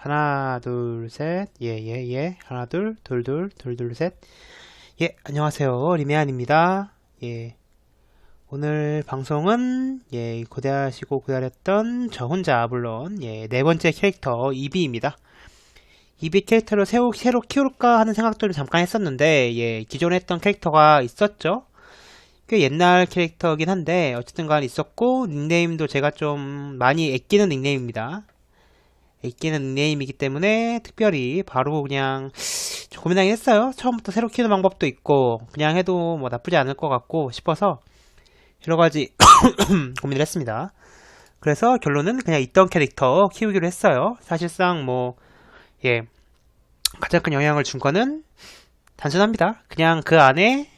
하나, 둘, 셋. 예, 예, 예. 하나, 둘, 둘, 둘, 둘, 둘, 셋. 예, 안녕하세요. 리메안입니다. 예. 오늘 방송은, 예, 고대하시고 기다렸던 저 혼자, 물론, 예, 네 번째 캐릭터, 이비입니다. 이비 캐릭터를 새로, 새로 키울까 하는 생각도 잠깐 했었는데, 예, 기존에 했던 캐릭터가 있었죠. 꽤 옛날 캐릭터긴 한데, 어쨌든 간 있었고, 닉네임도 제가 좀 많이 아끼는 닉네임입니다. 아끼는 닉네임이기 때문에 특별히 바로 그냥 좀 고민하긴 했어요. 처음부터 새로 키우는 방법도 있고 그냥 해도 뭐 나쁘지 않을 것 같고 싶어서 여러 가지 고민을 했습니다. 그래서 결론은 그냥 있던 캐릭터 키우기로 했어요. 사실상 뭐 예, 가장 큰 영향을 준 거는 단순합니다. 그냥 그 안에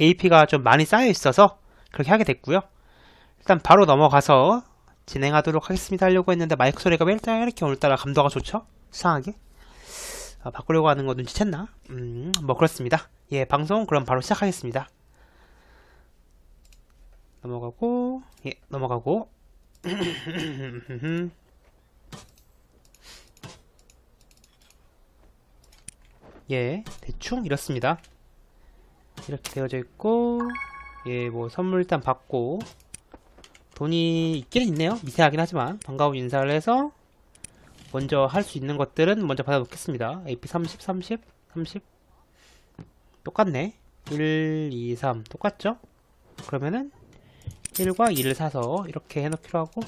AP가 좀 많이 쌓여 있어서 그렇게 하게 됐고요. 일단 바로 넘어가서 진행하도록 하겠습니다 하려고 했는데 마이크 소리가 왜 이렇게 오늘따라 감도가 좋죠? 수상하게? 아, 바꾸려고 하는 거 눈치챘나? 음, 뭐 그렇습니다. 예 방송 그럼 바로 시작하겠습니다. 넘어가고 예 넘어가고. 예 대충 이렇습니다. 이렇게 되어져 있고 예 뭐 선물 일단 받고 돈이 있기는 있네요. 미세하긴 하지만 반가운 인사를 해서 먼저 할 수 있는 것들은 먼저 받아놓겠습니다. AP 30, 30, 30 똑같네. 1, 2, 3 똑같죠? 그러면은 1과 2를 사서 이렇게 해놓기로 하고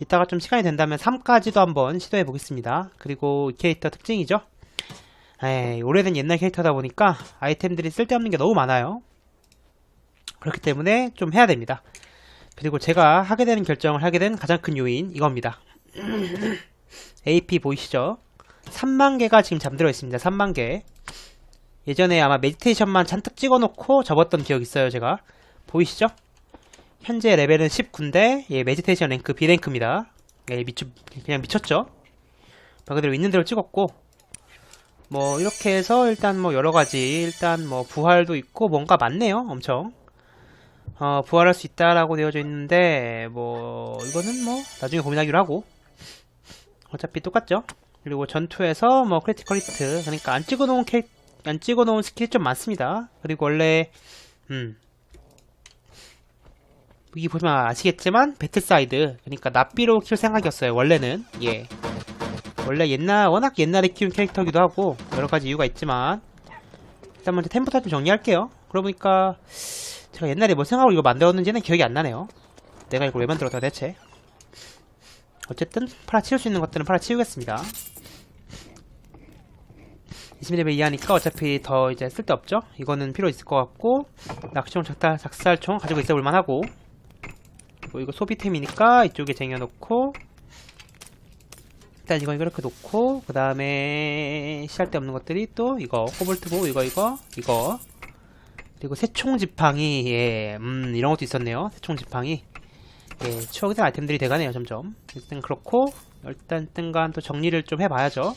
이따가 좀 시간이 된다면 3까지도 한번 시도해 보겠습니다. 그리고 이 캐릭터 특징이죠. 에이, 오래된 옛날 캐릭터다 보니까 아이템들이 쓸데없는 게 너무 많아요. 그렇기 때문에 좀 해야 됩니다. 그리고 제가 하게 되는 결정을 하게 된 가장 큰 요인 이겁니다. AP 보이시죠? 3만 개가 지금 잠들어 있습니다. 3만 개. 예전에 아마 메디테이션만 잔뜩 찍어놓고 접었던 기억 있어요. 제가 보이시죠? 현재 레벨은 19인데 예, 메디테이션 랭크 B랭크입니다. 예, 미쳐, 그냥 미쳤죠? 말 그대로 있는 대로 찍었고 뭐 이렇게 해서 일단 뭐 여러가지 일단 뭐 부활도 있고 뭔가 많네요. 엄청 어, 부활할 수 있다라고 되어져 있는데 뭐 이거는 뭐 나중에 고민하기로 하고. 어차피 똑같죠? 그리고 전투에서 뭐 크리티컬 히트 그러니까 안 찍어놓은 캐, 안 찍어놓은 스킬이 좀 많습니다. 그리고 원래 음. 여기 보시면 아시겠지만 배틀사이드 그러니까 납비로 키울 생각이었어요 원래는. 예. 원래 옛날 워낙 옛날에 키운 캐릭터기도 하고 여러가지 이유가 있지만. 일단 먼저 템부터 좀 정리할게요. 그러고 보니까 제가 옛날에 뭐 생각으로 이거 만들었는지는 기억이 안 나네요. 내가 이걸 왜 만들었다 대체? 어쨌든 팔아치울 수 있는 것들은 팔아치우겠습니다. 20레벨 이하니까 어차피 더 이제 쓸데없죠? 이거는 필요 있을 것 같고 낚시총 작살, 작살총 가지고 있어 볼만하고 뭐 이거 소비템이니까 이쪽에 쟁여놓고 일단 이거 이렇게 놓고 그 다음에 시할데 없는 것들이 또 이거 코볼트보 이거 이거 이거 그리고 새총 지팡이 예, 음, 이런 것도 있었네요. 새총 지팡이 예, 추억의 아이템들이 돼가네요, 점점. 일단 그렇고 일단 뜬간 또 정리를 좀 해봐야죠.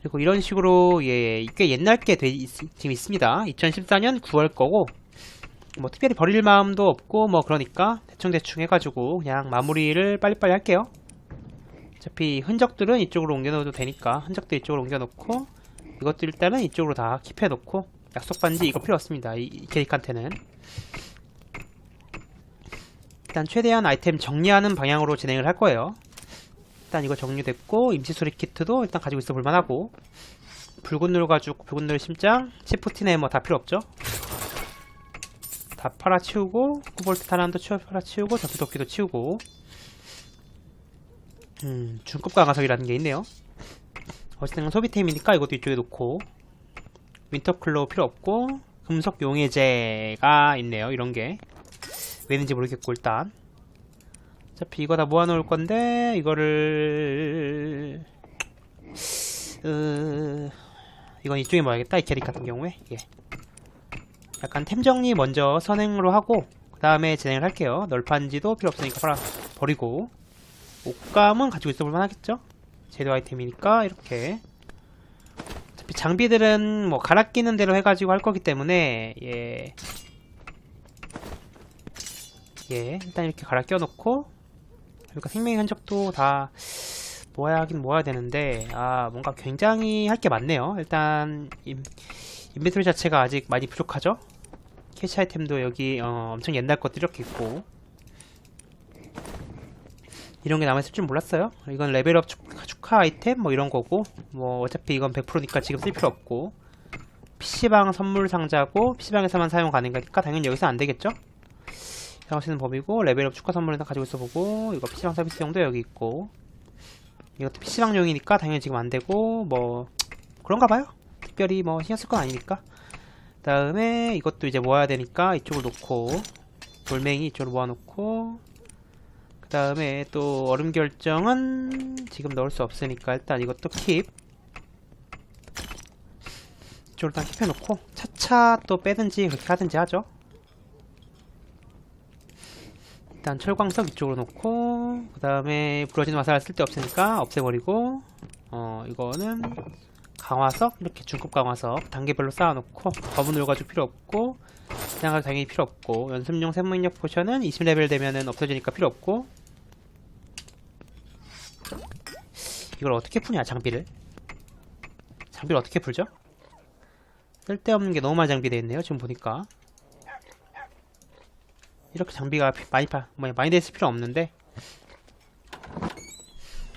그리고 이런 식으로 예, 꽤 옛날 게 돼, 있, 지금 있습니다. 2014년 9월 거고 뭐 특별히 버릴 마음도 없고 뭐 그러니까 대충 대충 해가지고 그냥 마무리를 빨리빨리 할게요. 어차피 흔적들은 이쪽으로 옮겨놓어도 되니까 흔적들 이쪽으로 옮겨놓고 이것도 일단은 이쪽으로 다 킵해놓고 약속 반지 이거 필요 없습니다. 이, 이 캐릭한테는 일단 최대한 아이템 정리하는 방향으로 진행을 할 거예요. 일단 이거 정리됐고 임시 수리 키트도 일단 가지고 있어 볼만하고 붉은 nur 가지고 붉은 nur 심장, 치프틴에 뭐다 필요 없죠. 다 팔아치우고 코볼트 탄환도 치워 팔아치우고 전투도끼도 치우고 음 중급 강화석이라는 게 있네요. 어쨌든 소비템이니까 이것도 이쪽에 놓고 윈터클로 필요 없고 금속 용해제가 있네요. 이런 게. 왜는지 모르겠고 일단. 어차피 이거 다 모아놓을 건데 이거를 으... 이건 이쪽에 모아야겠다 이 캐릭 같은 경우에. 예. 약간 템 정리 먼저 선행으로 하고 그 다음에 진행을 할게요. 널판지도 필요 없으니까 팔아 버리고. 옷감은 가지고 있어 볼만 하겠죠? 재료 아이템이니까 이렇게 어차피 장비들은 뭐 갈아 끼는 대로 해가지고 할 거기 때문에 예. 예, 일단 이렇게 갈아 껴놓고 그러니까 생명의 흔적도 다 모아야 하긴 모아야 되는데 아 뭔가 굉장히 할 게 많네요. 일단 임, 인벤토리 자체가 아직 많이 부족하죠? 캐시 아이템도 여기 어, 엄청 옛날 것들 이렇게 있고 이런 게 남아있을 줄 몰랐어요. 이건 레벨업 축하, 축하 아이템 뭐 이런 거고 뭐 어차피 이건 100%니까 지금 쓸 필요 없고. PC방 선물 상자고 PC방에서만 사용 가능하니까 당연히 여기서 안 되겠죠? 있는 법이고 레벨업 축하 선물은 다 가지고 있어 보고 이거 PC방 서비스용도 여기 있고. 이것도 PC방용이니까 당연히 지금 안 되고 뭐 그런가 봐요. 특별히 뭐 신경 쓸 건 아니니까. 그 다음에 이것도 이제 모아야 되니까 이쪽을 놓고 돌멩이 이쪽으로 모아놓고 그 다음에 또 얼음 결정은 지금 넣을 수 없으니까 일단 이것도 킵. 이쪽으로 일단 킵해놓고 차차 또 빼든지 그렇게 하든지 하죠. 일단 철광석 이쪽으로 놓고 그 다음에 부러진 화살 쓸데 없으니까 없애버리고 어 이거는 강화석 이렇게 중급 강화석 단계별로 쌓아놓고 검은 올 가지고 필요 없고 그냥 당연히 필요 없고 연습용 생명력 포션은 20레벨 되면은 없어지니까 필요 없고 이걸 어떻게 푸냐 장비를? 장비를 어떻게 풀죠? 쓸데없는 게 너무 많이 장비되어 있네요 지금 보니까. 이렇게 장비가 피- 많이 파, 뭐 많이 됐을 필요 없는데.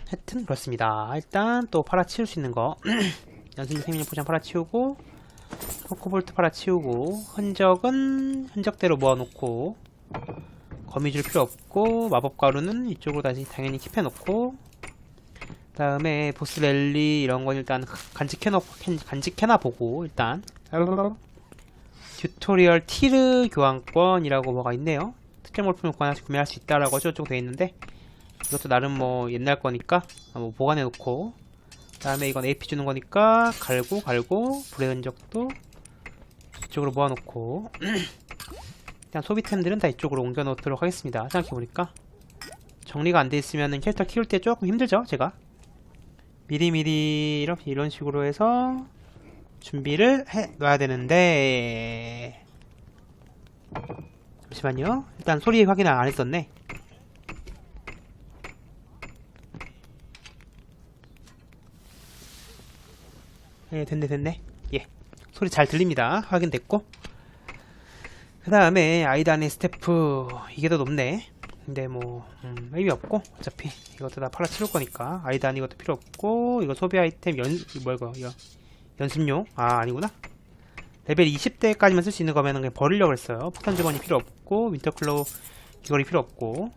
하여튼 그렇습니다. 일단 또 팔아치울 수 있는 거. 연습 생명 포션 팔아치우고 포코볼트 팔아치우고 흔적은 흔적대로 모아놓고 거미줄 필요 없고 마법 가루는 이쪽으로 다시 당연히 킵해놓고 다음에 보스 랠리 이런 건 일단 간직해놓고 간직해놔 보고 일단 튜토리얼 티르 교환권이라고 뭐가 있네요. 특정 물품을 하나씩 구매할 수 있다라고 저쪽 돼 있는데 이것도 나름 뭐 옛날 거니까 뭐 보관해 놓고 다음에 이건 AP 주는 거니까 갈고 갈고 불의 흔적도 이쪽으로 모아놓고 그냥 소비템들은 다 이쪽으로 옮겨 놓도록 하겠습니다. 생각해 보니까 정리가 안 돼 있으면 캐릭터 키울 때 조금 힘들죠, 제가. 미리미리 이렇게 이런 식으로 해서 준비를 해 놔야 되는데. 잠시만요. 일단 소리 확인을 안 했었네. 예 됐네 됐네. 예. 소리 잘 들립니다. 확인됐고. 그 다음에 아이단의 스태프. 이게 더 높네 근데 뭐 음, 의미 없고 어차피 이것도 다 팔아 치울 거니까. 아이단 이것도 필요 없고 이거 소비 아이템 연 뭐야 이거 이거 연습용? 아 아니구나. 레벨 20대까지만 쓸 수 있는 거면은 그냥 버리려고 했어요. 폭탄 주머니 필요 없고 윈터클로우 귀걸이 필요 없고.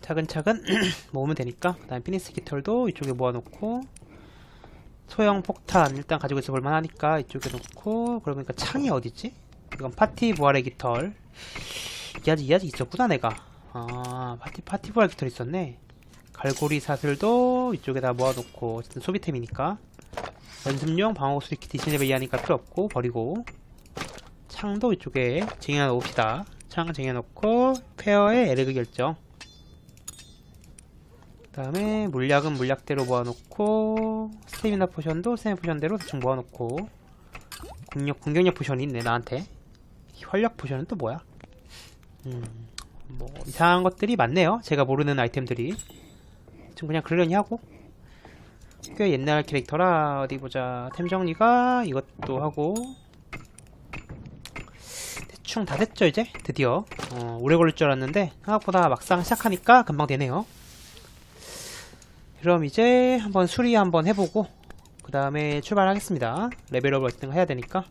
차근차근 모으면 되니까 그 다음에 피니스 깃털도 이쪽에 모아놓고. 소형 폭탄 일단 가지고 있어 볼만 하니까 이쪽에 놓고. 그러니까 창이 어디지? 이건 파티 부활의 깃털 이 아직 이 아직 있었구나 내가. 아 파티 파티 부활 깃털 있었네. 갈고리 사슬도 이쪽에다 모아놓고 어쨌든 소비템이니까. 연습용 방어구 수리키 디시네벨 이하니까 필요 없고 버리고. 창도 이쪽에 쟁여 놓읍시다. 창 쟁여 놓고 페어의 에르그 결정. 그 다음에 물약은 물약대로 모아놓고 스테미나 포션도 스테미나 포션대로 대충 모아놓고. 공격, 공격력 포션이 있네 나한테. 활력 포션은 또 뭐야 음, 뭐 이상한 것들이 많네요. 제가 모르는 아이템들이. 좀 그냥 그러려니 하고. 꽤 옛날 캐릭터라. 어디 보자. 템 정리가 이것도 하고. 대충 다 됐죠 이제? 드디어. 어, 오래 걸릴 줄 알았는데 생각보다 막상 시작하니까 금방 되네요. 그럼 이제 한번 수리 한번 해보고 그 다음에 출발하겠습니다. 레벨업을 어쨌든 해야 되니까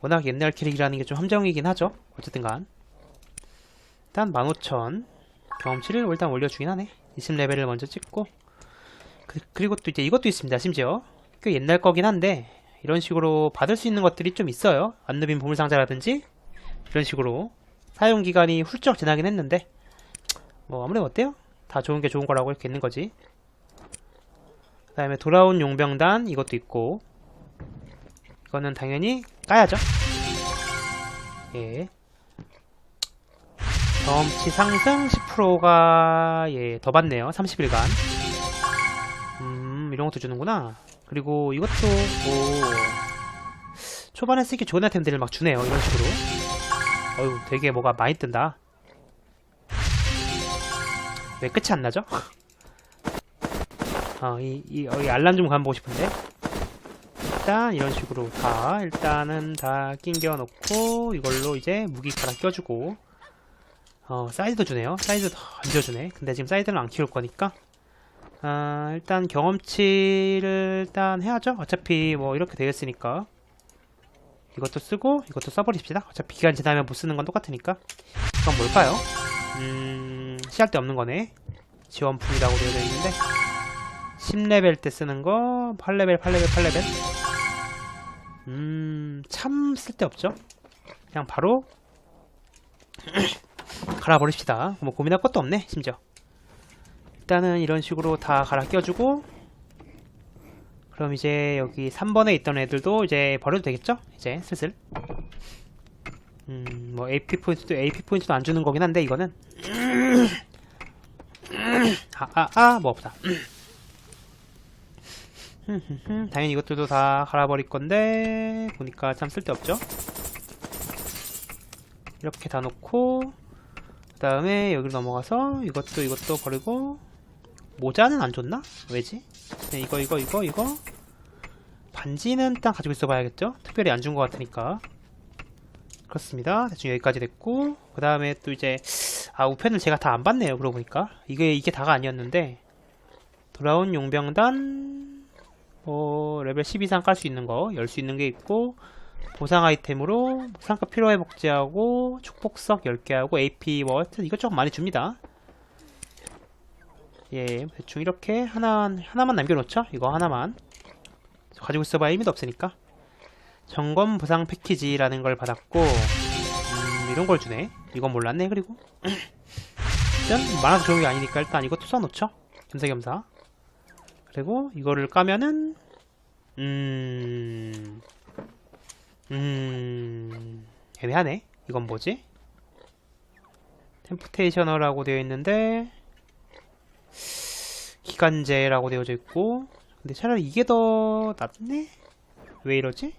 워낙 옛날 캐릭이라는 게 좀 함정이긴 하죠. 어쨌든 간. 일단 15,000 경험치를 일단 올려주긴 하네. 20레벨을 먼저 찍고. 그, 리고 또 이제 이것도 있습니다 심지어. 꽤 옛날 거긴 한데 이런 식으로 받을 수 있는 것들이 좀 있어요. 안누빈 보물상자라든지 이런 식으로. 사용기간이 훌쩍 지나긴 했는데 뭐 아무래도 어때요? 다 좋은 게 좋은 거라고 이렇게 있는 거지. 그 다음에 돌아온 용병단 이것도 있고. 이거는 당연히 까야죠 예 경험치 상승 10%가 예, 더 받네요. 30일간. 음, 이런 것도 주는구나. 그리고 이것도 오, 초반에 쓰기 좋은 아이템들을 막 주네요. 이런 식으로. 어휴, 되게 뭐가 많이 뜬다. 왜 끝이 안 나죠? 어, 이, 이, 어, 이 알람 좀 가보고 싶은데. 일단 이런 식으로 다 일단은 다 낑겨 놓고 이걸로 이제 무기 갈아 껴주고 어 사이즈도 주네요. 사이즈 더 얹어주네. 근데 지금 사이즈는 안 키울 거니까. 아 일단 경험치를 일단 해야죠. 어차피 뭐 이렇게 되겠으니까. 이것도 쓰고 이것도 써버립시다. 어차피 기간 지나면 못 쓰는 건 똑같으니까. 이건 뭘까요? 음 시할 데 없는 거네. 지원품이라고 되어 있는데. 10레벨 때 쓰는 거 8레벨 8레벨 8레벨 음, 참 쓸데없죠? 그냥 바로 갈아버립시다. 뭐 고민할 것도 없네, 심지어. 일단은 이런 식으로 다 갈아 껴주고 그럼 이제 여기 3번에 있던 애들도 이제 버려도 되겠죠? 이제 슬슬. 음, 뭐 AP 포인트도 AP 포인트도 안 주는 거긴 한데 이거는 아, 아, 아, 뭐 없다. 흠흠흠, 당연히 이것들도 다 갈아버릴 건데 보니까 참 쓸데없죠 이렇게 다 놓고 그 다음에 여기로 넘어가서 이것도 이것도 버리고 모자는 안 줬나? 왜지? 네, 이거 이거 이거 이거 반지는 일단 가지고 있어 봐야겠죠? 특별히 안 준 것 같으니까 그렇습니다 대충 여기까지 됐고 그 다음에 또 이제 아 우편을 제가 다 안 봤네요 그러고 보니까 이게 이게 다가 아니었는데 돌아온 용병단 어, 레벨 10 이상 깔 수 있는 거, 열 수 있는 게 있고, 보상 아이템으로 상급 필요해 복제하고, 축복석 10개 하고, AP 뭐, 하여튼 이것저것 많이 줍니다. 예, 대충 이렇게 하나, 하나만 남겨놓죠? 이거 하나만. 가지고 있어봐야 의미도 없으니까. 점검 보상 패키지라는 걸 받았고, 음, 이런 걸 주네. 이건 몰랐네, 그리고. 일단, 많아서 좋은 게 아니니까 일단 이것도 써놓죠? 겸사겸사. 그리고 이거를 까면은 음... 음... 애매하네. 이건 뭐지? 템프테이셔너라고 되어 있는데 기간제라고 되어져 있고 근데 차라리 이게 더 낫네? 왜 이러지?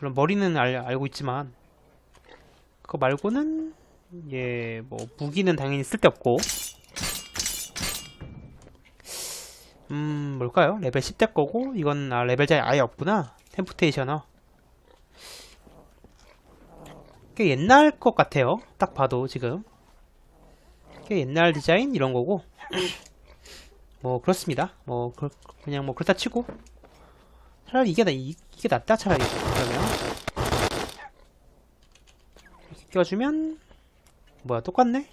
물론 머리는 알, 알고 있지만 그거 말고는 예, 뭐 무기는 당연히 쓸데없고 음, 뭘까요? 레벨 10대 거고, 이건, 아, 레벨 자이 아예 없구나. 템프테이셔너. 꽤 옛날 것 같아요. 딱 봐도, 지금. 꽤 옛날 디자인? 이런 거고. 뭐, 그렇습니다. 뭐, 그, 그냥 뭐, 그렇다 치고. 차라리 이게, 나, 이, 게 낫다, 차라리. 그러면. 이렇게 껴주면, 뭐야, 똑같네?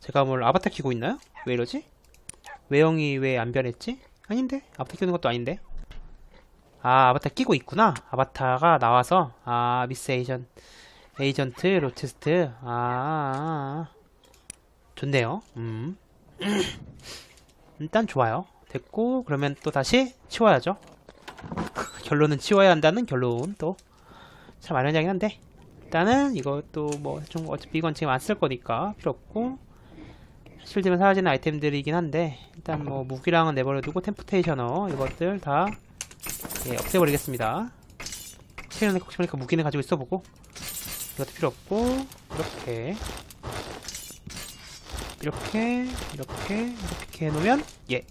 제가 뭘 아바타 키고 있나요? 왜 이러지? 외형이 왜 안 변했지? 아닌데? 아바타 키우는 것도 아닌데? 아, 아바타 끼고 있구나. 아바타가 나와서. 아, 미스 에이전, 에이전트, 로티스트. 아, 아, 아. 좋네요. 음. 일단 좋아요. 됐고, 그러면 또 다시 치워야죠. 결론은 치워야 한다는 결론 또. 참 아련하긴 한데. 일단은 이것도 뭐, 좀 어차피 이건 지금 안 쓸 거니까 필요 없고. 실드면 사라지는 아이템들이긴 한데 일단 뭐 무기랑은 내버려두고 템프테이셔너 이것들 다 예, 없애버리겠습니다. 최근에 혹시 보니까 무기는 가지고 있어보고 이것도 필요 없고 이렇게. 이렇게 이렇게 이렇게 해놓으면 예.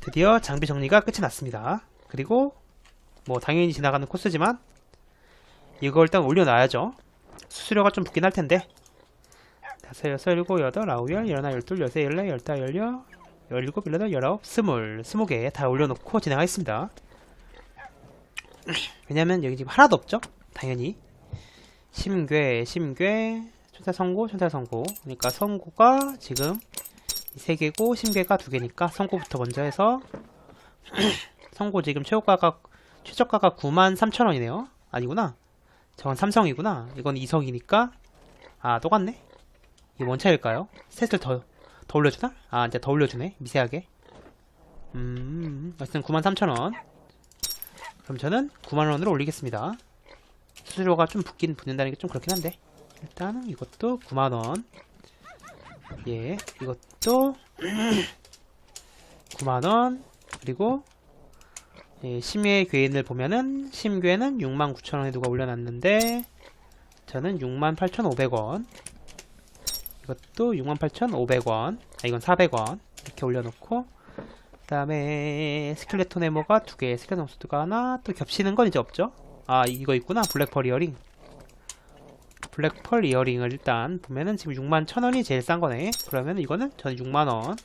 드디어 장비 정리가 끝이 났습니다. 그리고 뭐 당연히 지나가는 코스지만 이걸 일단 올려놔야죠. 수수료가 좀 붙긴 할 텐데 다섯, 여섯, 일곱, 여덟, 아홉, 열, 열하나, 열둘, 열세, 열네, 열다, 열여, 열일곱, 열여덟, 열아홉, 스물, 스무 개 다 올려놓고 진행하겠습니다. 왜냐면 여기 지금 하나도 없죠? 당연히. 심괴, 심괴, 천사성고, 천사성고. 그러니까 성고가 지금 세 개고, 심괴가 두 개니까 성고부터 먼저 해서 성고 지금 최고가가, 최저가가 93,000원이네요. 아니구나. 저건 삼성이구나. 이건 이성이니까 아, 똑같네. 이게 뭔 차일까요? 셋을 더, 더 올려주나? 아, 이제 더 올려주네. 미세하게. 음, 어쨌든 93,000원. 그럼 저는 9만원으로 올리겠습니다. 수수료가 좀 붙긴 붙는다는 게 좀 그렇긴 한데. 일단은 이것도 9만원. 예, 이것도 9만원. 그리고, 예, 심의 괴인을 보면은, 심괴는 69,000원에 누가 올려놨는데, 저는 68,500원. 이것도 68,500원. 아, 이건 400원. 이렇게 올려놓고, 그 다음에 스켈레톤 해머가 두 개, 스켈레톤 소드가 하나, 또 겹치는 건 이제 없죠? 아, 이거 있구나. 블랙펄 이어링. 블랙펄 이어링을 일단 보면은 지금 6만 1,000원이 제일 싼 거네. 그러면 이거는 저는 6만원.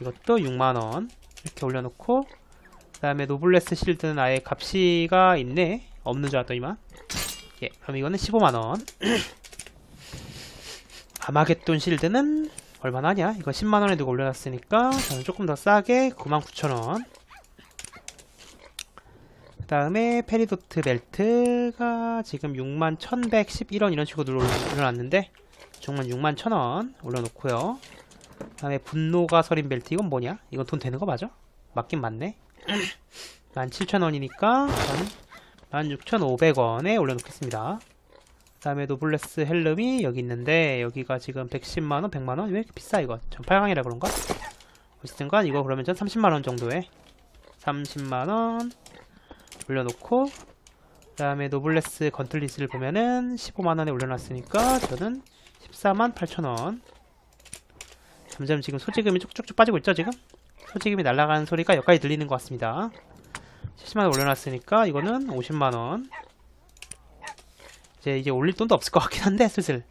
이것도 6만원. 이렇게 올려놓고, 그 다음에 노블레스 실드는 아예 값이가 있네. 없는 줄 알았더니만. 예, 그럼 이거는 15만원. 아마겟돈 실드는 얼마나 하냐? 이거 10만원에 두고 올려놨으니까 저는 조금 더 싸게 99,000원. 그 다음에 페리도트 벨트가 지금 61,111원 이런 식으로 올려놨는데 정말 61,000원 올려놓고요. 그 다음에 분노가 서린 벨트 이건 뭐냐? 이건 돈 되는 거 맞아? 맞긴 맞네. 17,000원이니까 저는 16,500원에 올려놓겠습니다. 그 다음에 노블레스 헬름이 여기 있는데 여기가 지금 110만원, 100만원? 왜 이렇게 비싸 이거? 전 8강이라 그런가? 어쨌든간 이거 그러면 전 30만원 정도에 30만원 올려놓고 그 다음에 노블레스 건틀리스를 보면은 15만원에 올려놨으니까 저는 14만 8천원 점점 지금 소지금이 쭉쭉쭉 빠지고 있죠 지금? 소지금이 날아가는 소리가 여기까지 들리는 것 같습니다 70만원 올려놨으니까 이거는 50만원 이제 이제 올릴 돈도 없을 것 같긴 한데 슬슬.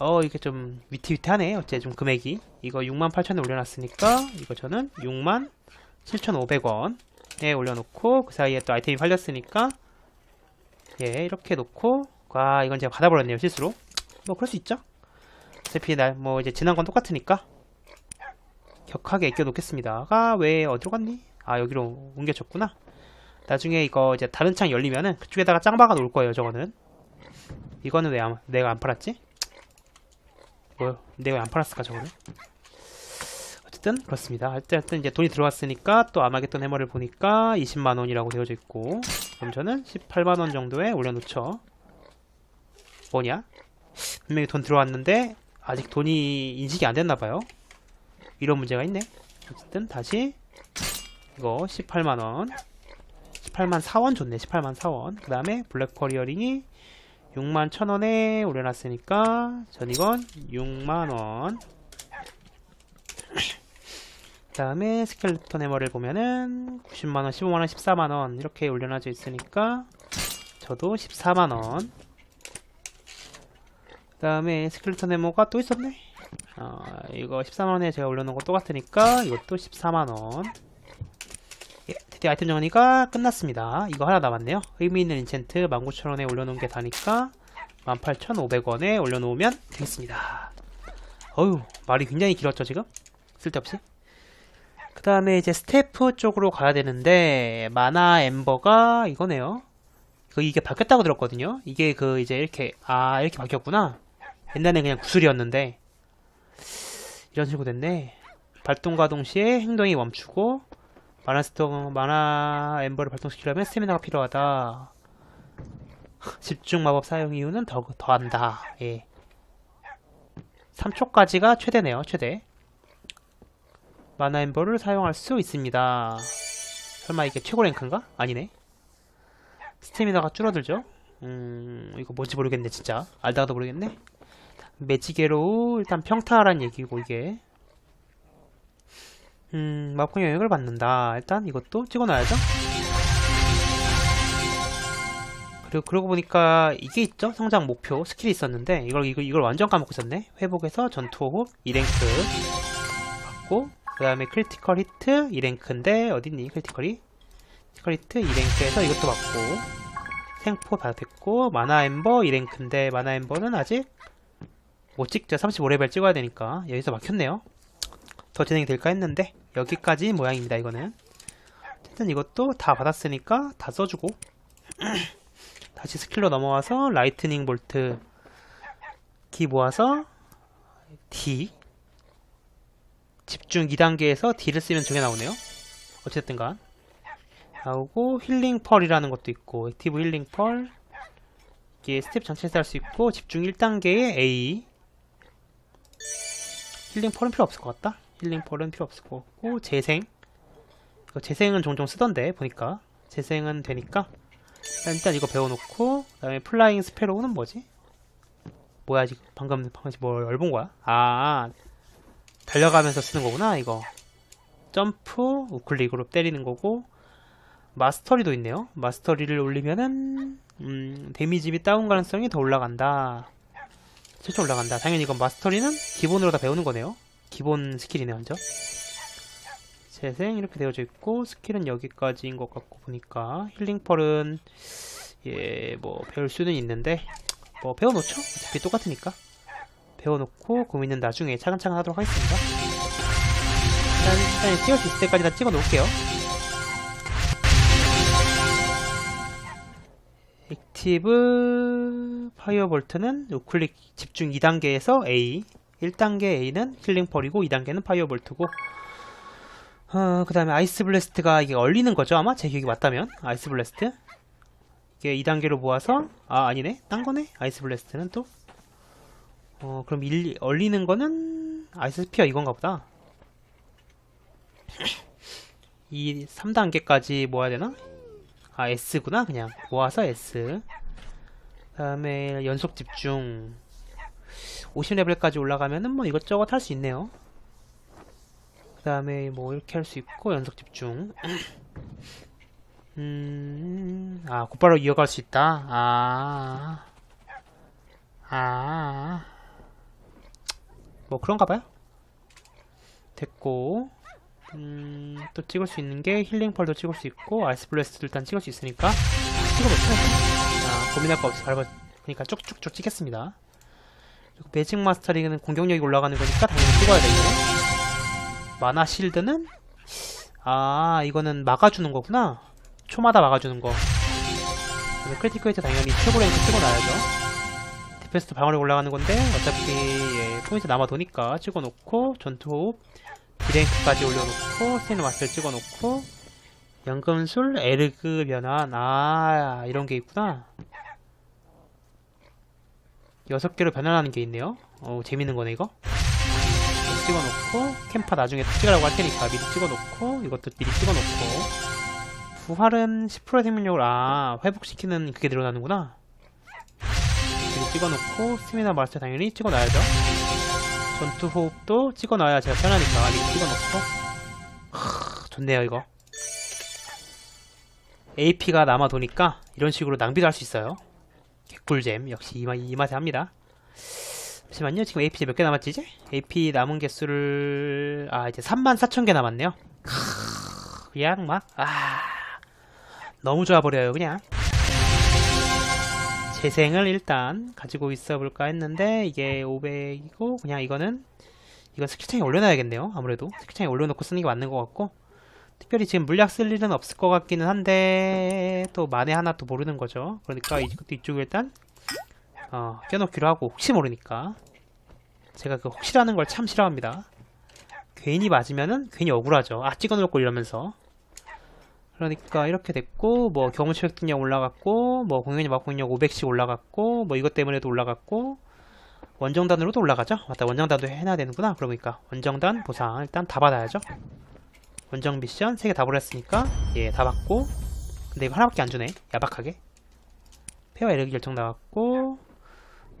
어 이게 좀 위태위태하네. 어째 좀 금액이. 이거 6만 8천에 올려놨으니까 이거 저는 6만 7,500원에 올려놓고 그 사이에 또 아이템이 팔렸으니까 예 이렇게 놓고. 아 이건 제가 받아버렸네요 실수로. 뭐 그럴 수 있죠. 어차피 날뭐 이제 지난 건 똑같으니까. 격하게 애껴 놓겠습니다 아왜 어디로 갔니? 아 여기로 옮겨졌구나. 나중에 이거 이제 다른 창 열리면은 그쪽에다가 짱 박아 놓을 거예요 저거는 이거는 왜 안, 내가 안 팔았지? 뭐 내가 왜 안 팔았을까 저거는? 어쨌든 그렇습니다. 어쨌든 이제 돈이 들어왔으니까 또 아마겟돈 해머를 보니까 20만 원이라고 되어져 있고 그럼 저는 18만 원 정도에 올려놓죠. 뭐냐? 분명히 돈 들어왔는데 아직 돈이 인식이 안 됐나 봐요. 이런 문제가 있네. 어쨌든 다시 이거 18만 원, 18만 4원 좋네. 18만 4원. 그 다음에 블랙펄 이어링이 6만 1000원에 올려놨으니까 전 이건 6만원. 그 다음에 스켈레톤 해머를 보면은 90만원, 15만원, 14만원 이렇게 올려놔져 있으니까 저도 14만원. 그 다음에 스켈레톤 해머가 또 있었네. 어, 이거 14만원에 제가 올려놓은 거 똑같으니까 이것도 14만원. 예, 드디어 아이템 정리가 끝났습니다. 이거 하나 남았네요. 의미 있는 인챈트 19,000원에 올려놓은 게 다니까 18,500원에 올려놓으면 되겠습니다. 어휴, 말이 굉장히 길었죠, 지금? 쓸데없이. 그 다음에 이제 스태프 쪽으로 가야 되는데, 마나 엠버가 이거네요. 그 이게 바뀌었다고 들었거든요. 이게 그 이제 이렇게, 아, 이렇게 바뀌었구나. 옛날엔 그냥 구슬이었는데, 이런 식으로 됐네. 발동과 동시에 행동이 멈추고, 마나 스톤, 마나 엠버를 발동시키려면 스태미나가 필요하다. 집중 마법 사용 이유는 더, 더한다. 예. 3초까지가 최대네요, 최대. 마나 엠버를 사용할 수 있습니다. 설마 이게 최고 랭크인가? 아니네. 스태미나가 줄어들죠? 음, 이거 뭔지 모르겠네, 진짜. 알다가도 모르겠네. 매지게로 일단 평타란 얘기고, 이게. 음, 마법 영역을 받는다. 일단 이것도 찍어놔야죠. 그리고 그러고 보니까 이게 있죠? 성장 목표 스킬이 있었는데 이걸 이걸, 이걸 완전 까먹고 있었네. 회복해서 전투 호흡 2랭크 받고 그 다음에 크리티컬 히트 2랭크인데 어딨니 크리티컬이? 크리티컬 히트 2랭크에서 이것도 받고 생포 받았고 마나 엠버 2랭크인데 마나 엠버는 아직 못 찍죠. 35레벨 찍어야 되니까 여기서 막혔네요. 더 진행이 될까 했는데 여기까지 모양입니다 이거는. 어쨌든 이것도 다 받았으니까 다 써주고. 다시 스킬로 넘어와서 라이트닝 볼트 키 모아서 D. 집중 2단계에서 D를 쓰면 저게 나오네요. 어쨌든 간. 나오고 힐링 펄이라는 것도 있고 액티브 힐링 펄. 이게 스텝 전체에서 할 수 있고 집중 1단계에 A. 힐링 펄은 필요 없을 것 같다 힐링 펄은 필요 없을 것 같고 재생. 이거 재생은 종종 쓰던데 보니까. 재생은 되니까. 일단 이거 배워놓고 그 다음에 플라잉 스페로우는 뭐지? 뭐야 지금 방금 방금 뭘 얼본 거야? 아 달려가면서 쓰는 거구나 이거. 점프 우클릭으로 때리는 거고 마스터리도 있네요. 마스터리를 올리면은 음, 데미지비 다운 가능성이 더 올라간다. 실제 올라간다. 당연히 이건 마스터리는 기본으로 다 배우는 거네요 기본 스킬이네 완전? 재생 이렇게 되어져 있고 스킬은 여기까지인 것 같고 보니까 힐링펄은 예 뭐 배울 수는 있는데 뭐 배워놓죠? 어차피 똑같으니까. 배워놓고 고민은 나중에 차근차근 하도록 하겠습니다. 일단, 일단 찍을 수 있을 때까지 다 찍어 놓을게요. 액티브 파이어볼트는 우클릭 집중 2단계에서 A 1단계 A는 힐링펄이고 2단계는 파이어볼트고. 어, 그 다음에 아이스 블래스트가 이게 얼리는 거죠 아마? 제 기억이 맞다면. 아이스 블래스트. 이게 2단계로 모아서 아 아니네. 딴 거네? 아이스 블래스트는 또. 어, 그럼 일, 얼리는 거는 아이스 스피어 이건가 보다. 이 3단계까지 모아야 되나? 아 S구나 그냥. 모아서 S. 그 다음에 연속 집중 50레벨까지 올라가면은 뭐 이것저것 할 수 있네요 그 다음에 뭐 이렇게 할 수 있고 연속 집중 음, 아, 곧바로 이어갈 수 있다. 아, 아, 뭐 그런가 봐요. 됐고, 음, 또 찍을 수 있는 게 힐링펄도 찍을 수 있고, 아이스 블래스트도 일단 찍을 수 있으니까, 찍어놓죠. 아, 고민할 거 없이 바로, 그러니까 쭉쭉쭉 찍겠습니다. 매직 마스터링은 공격력이 올라가는 거니까 당연히 찍어야 되고, 마나 실드는, 아, 이거는 막아주는 거구나. 초마다 막아주는 거. 그다음에 크리티컬 히트 당연히 최고 랭크 찍어놔야죠. 디펜스도 방어력 올라가는 건데 어차피 예, 포인트 남아 도니까 찍어놓고 전투 호흡 B랭크까지 올려놓고 스테인 마스터를 찍어놓고 연금술 에르그 변환 아 이런 게 있구나. 여섯 개로 변환하는 게 있네요. 어 재밌는 거네 이거. 찍어놓고 캠파 나중에 또 찍으라고 할 테니까 미리 찍어놓고 이것도 미리 찍어놓고. 부활은 10% 생명력을 아 회복시키는 그게 늘어나는구나. 이렇게 찍어놓고 스미나 마스터 당연히 찍어놔야죠. 전투 호흡도 찍어놔야 제가 편하니까 미리 찍어놓고. 하, 좋네요 이거. AP가 남아 도니까 이런 식으로 낭비도 할 수 있어요. 개 꿀잼. 역시 이, 맛- 이 맛에 합니다. 잠시만요. 지금 AP 몇 개 남았지? 이제? AP 남은 개수를 아 이제 34,000개 남았네요. 크, 그냥 막아 너무 좋아버려요 그냥. 재생을 일단 가지고 있어 볼까 했는데 이게 500이고 그냥 이거는 이거 스킬창에 올려놔야겠네요 아무래도. 스킬창에 올려놓고 쓰는 게 맞는 것 같고 특별히 지금 물약 쓸 일은 없을 것 같기는 한데 또 만에 하나 또 모르는 거죠. 그러니까 이것도 이쪽에 일단 어, 껴놓기로 하고 혹시 모르니까 제가 그 혹시라는 걸 참 싫어합니다. 괜히 맞으면은 괜히 억울하죠. 아 찍어놓을 걸 이러면서. 그러니까 이렇게 됐고 뭐 경험치 획득량 올라갔고 뭐 공격력 막공력 500씩 올라갔고 뭐 이것 때문에도 올라갔고 원정단으로도 올라가죠? 맞다 원정단도 해놔야 되는구나. 그러니까 원정단 보상 일단 다 받아야죠 원정 미션 3개 다 보냈으니까 예 다 받고. 근데 이거 하나밖에 안 주네. 야박하게. 폐와 에너기 결정 나왔고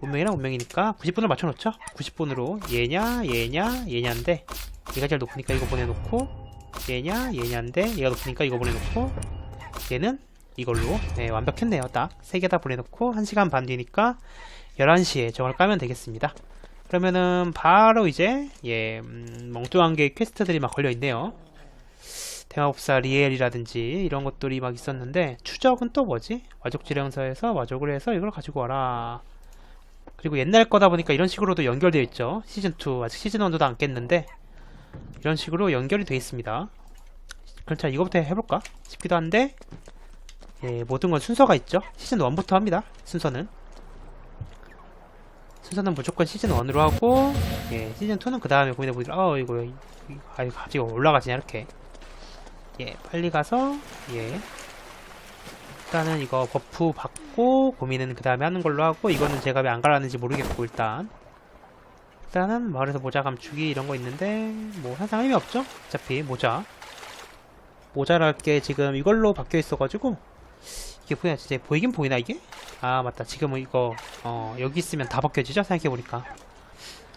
운명이랑 운명이니까 90분을 맞춰놓죠. 90분으로 얘냐 얘냐 얘냐인데 얘가 제일 높으니까 이거 보내놓고 얘냐 얘냐인데 얘가 높으니까 이거 보내놓고 얘는 이걸로 네, 완벽했네요. 딱세개다 보내놓고 1시간 반 뒤니까 11시에 저걸 까면 되겠습니다. 그러면은 바로 이제 예 음, 멍뚱한 게 퀘스트들이 막 걸려있네요 대마법사 리엘이라든지 이런 것들이 막 있었는데 추적은 또 뭐지? 와족 지령서에서 와족을 해서 이걸 가지고 와라 그리고 옛날 거다 보니까 이런 식으로도 연결되어 있죠 시즌2 아직 시즌1도 안 깼는데 이런 식으로 연결이 되어 있습니다. 그럼 자 이거부터 해볼까 싶기도 한데 예, 모든 건 순서가 있죠. 시즌 1부터 합니다. 순서는 순서는 무조건 시즌 1으로 하고 예, 시즌 2는 그 다음에 고민해 보더라. 어아 이거 갑자기 올라가지냐 이렇게 예 빨리 가서 예. 일단은 이거 버프 받고 고민은 그 다음에 하는 걸로 하고 이거는 제가 왜 안 갈았는지 모르겠고 일단. 일단은 마을에서 모자 감추기 이런 거 있는데 뭐 항상 의미 없죠? 어차피 모자. 모자랄 게 지금 이걸로 바뀌어 있어가지고 이게 보이나 진짜 보이긴 보이나 이게? 아 맞다. 지금 은 이거 어 여기 있으면 다 벗겨지죠? 생각해보니까.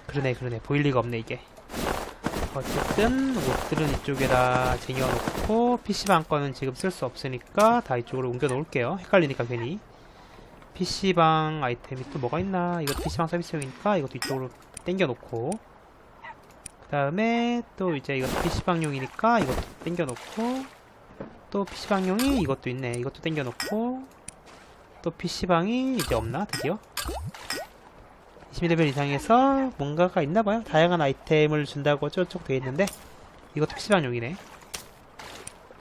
그러네 그러네. 보일 리가 없네 이게 어쨌든 옷들은 이쪽에다 쟁여놓고 PC방 거는 지금 쓸 수 없으니까 다 이쪽으로 옮겨 놓을게요. 헷갈리니까 괜히. PC방 아이템이 또 뭐가 있나? 이것도 PC방 서비스용이니까 이것도 이쪽으로 당겨 놓고. 그 다음에 또 이제 이것도 PC방용이니까 이것도 당겨 놓고. 또 PC방용이 이것도 있네. 이것도 당겨 놓고. 또 PC방이 이제 없나? 드디어 20레벨 이상에서 뭔가가 있나봐요. 다양한 아이템을 준다고 저쪽 되어 있는데 이것도 PC방용이네.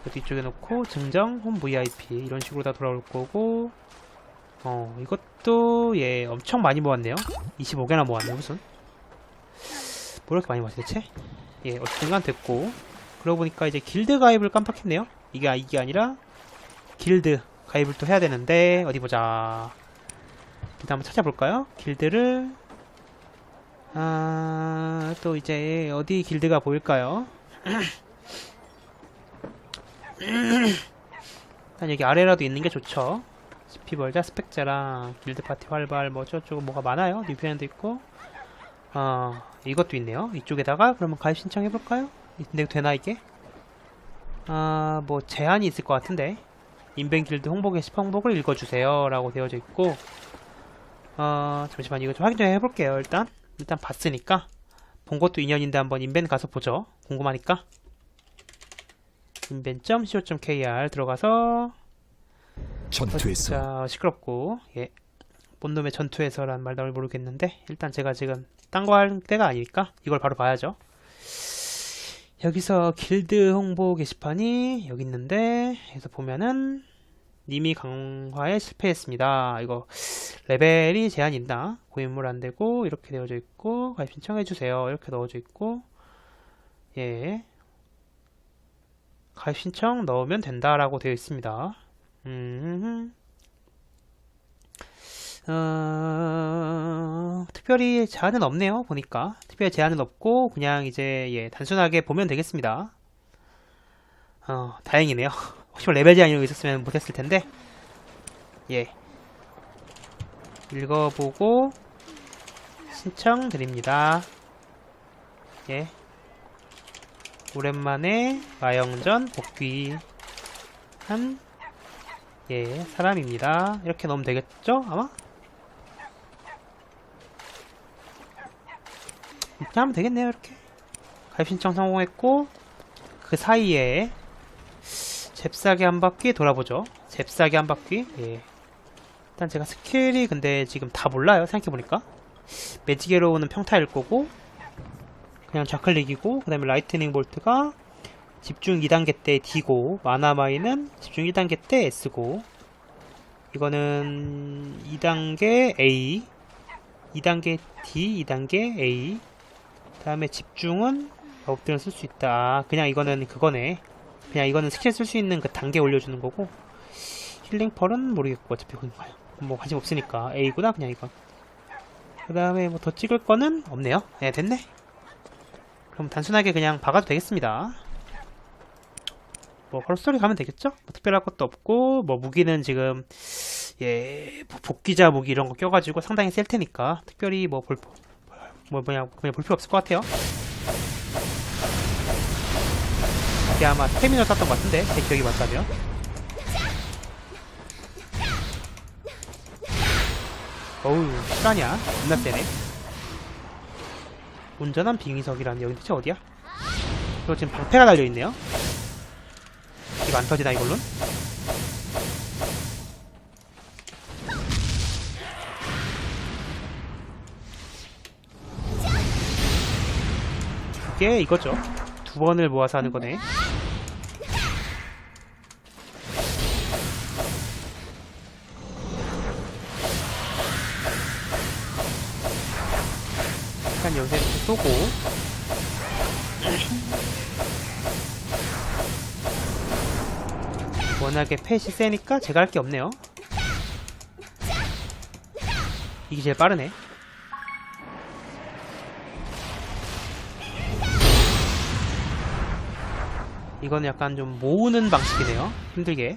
이것도 이쪽에 놓고 증정 홈 VIP 이런 식으로 다 돌아올 거고 어 이것도 예 엄청 많이 모았네요. 25개나 모았네 무슨. 뭐 이렇게 많이 모았지 대체? 예 어쨌든 됐고. 그러고 보니까 이제 길드 가입을 깜빡했네요. 이게 아- 이게 아니라 길드 가입을 또 해야 되는데 어디 보자. 일단 한번 찾아볼까요? 길드를 아 또 이제 어디 길드가 보일까요? 일단 여기 아래라도 있는 게 좋죠. 스피벌자 스펙자랑 길드 파티 활발 뭐 저쪽 뭐가 많아요. 뉴페현도 있고. 어 이것도 있네요. 이쪽에다가 그러면 가입 신청해 볼까요? 근데 되나 이게? 아 뭐 제한이 있을 것 같은데. 인벤 길드 홍보 게시판 홍보를 읽어주세요. 라고 되어져 있고. 어 잠시만 이거 좀 확인 좀 해볼게요 일단 일단 봤으니까 본 것도 인연인데 한번 인벤 가서 보죠 궁금하니까 인벤.co.kr 들어가서 전투에서 자, 시끄럽고, 예. 뭔 놈의 전투에서란 말 나올 모르겠는데, 일단 제가 지금 딴 거 할 때가 아니니까 이걸 바로 봐야죠. 여기서 길드 홍보 게시판이 여기 있는데, 여기서 보면은, 님이 강화에 실패했습니다. 이거, 레벨이 제한이 있나? 고인물 안 되고, 이렇게 되어져 있고, 가입 신청해 주세요. 이렇게 넣어져 있고, 예. 가입 신청 넣으면 된다라고 되어 있습니다. 음, 어, 특별히 제한은 없네요, 보니까. 특별히 제한은 없고, 그냥 이제, 예, 단순하게 보면 되겠습니다. 어, 다행이네요. 혹시 뭐 레벨 제한이 있었으면 못했을 텐데, 예. 읽어보고, 신청 드립니다. 예. 오랜만에 마영전 복귀 한 예, 사람입니다. 이렇게 넣으면 되겠죠? 아마? 이렇게 하면 되겠네요, 이렇게. 가입 신청 성공했고, 그 사이에, 잽싸게 한 바퀴 돌아보죠. 잽싸게 한 바퀴, 예. 일단 제가 스킬이 근데 지금 다 몰라요, 생각해보니까. 매직에로우는 평타일 거고, 그냥 좌클릭이고, 그 다음에 라이트닝 볼트가 집중 2단계 때 D고 마나마이는 집중 1단계 때 S고 이거는 2단계 A 2단계 D 2단계 A 다음에 집중은 업들을 쓸수 있다 아, 그냥 이거는 그거네 그냥 이거는 스킬 쓸 수 있는 그 단계 올려주는 거고 힐링 펄은 모르겠고 어차피 뭐야. 뭐 관심 없으니까 A구나 그냥 이건 그 다음에 뭐 더 찍을 거는 없네요 네 됐네 그럼 단순하게 그냥 박아도 되겠습니다 뭐 헐스토리 가면 되겠죠? 뭐 특별할 것도 없고 뭐 무기는 지금 예뭐 복귀자 무기 이런 거 껴가지고 상당히 셀 테니까 특별히 뭐 볼뭐 뭐냐 그냥 볼 필요 없을 것 같아요. 이게 아마 스태미너 땄던 것 같은데 제 기억이 맞다면. 어우 실화냐? 겁나 세네. 운전한 빙의석이라는 여기 대체 어디야? 그리고 지금 방패가 달려있네요. 이거 안 터지나 이걸론? 이게 이거죠. 두 번을 모아서 하는 거네. 일단 여기서 쏘고 워낙에 펫이 세니까 제가 할 게 없네요. 이게 제일 빠르네. 이거는 약간 좀 모으는 방식이네요. 힘들게.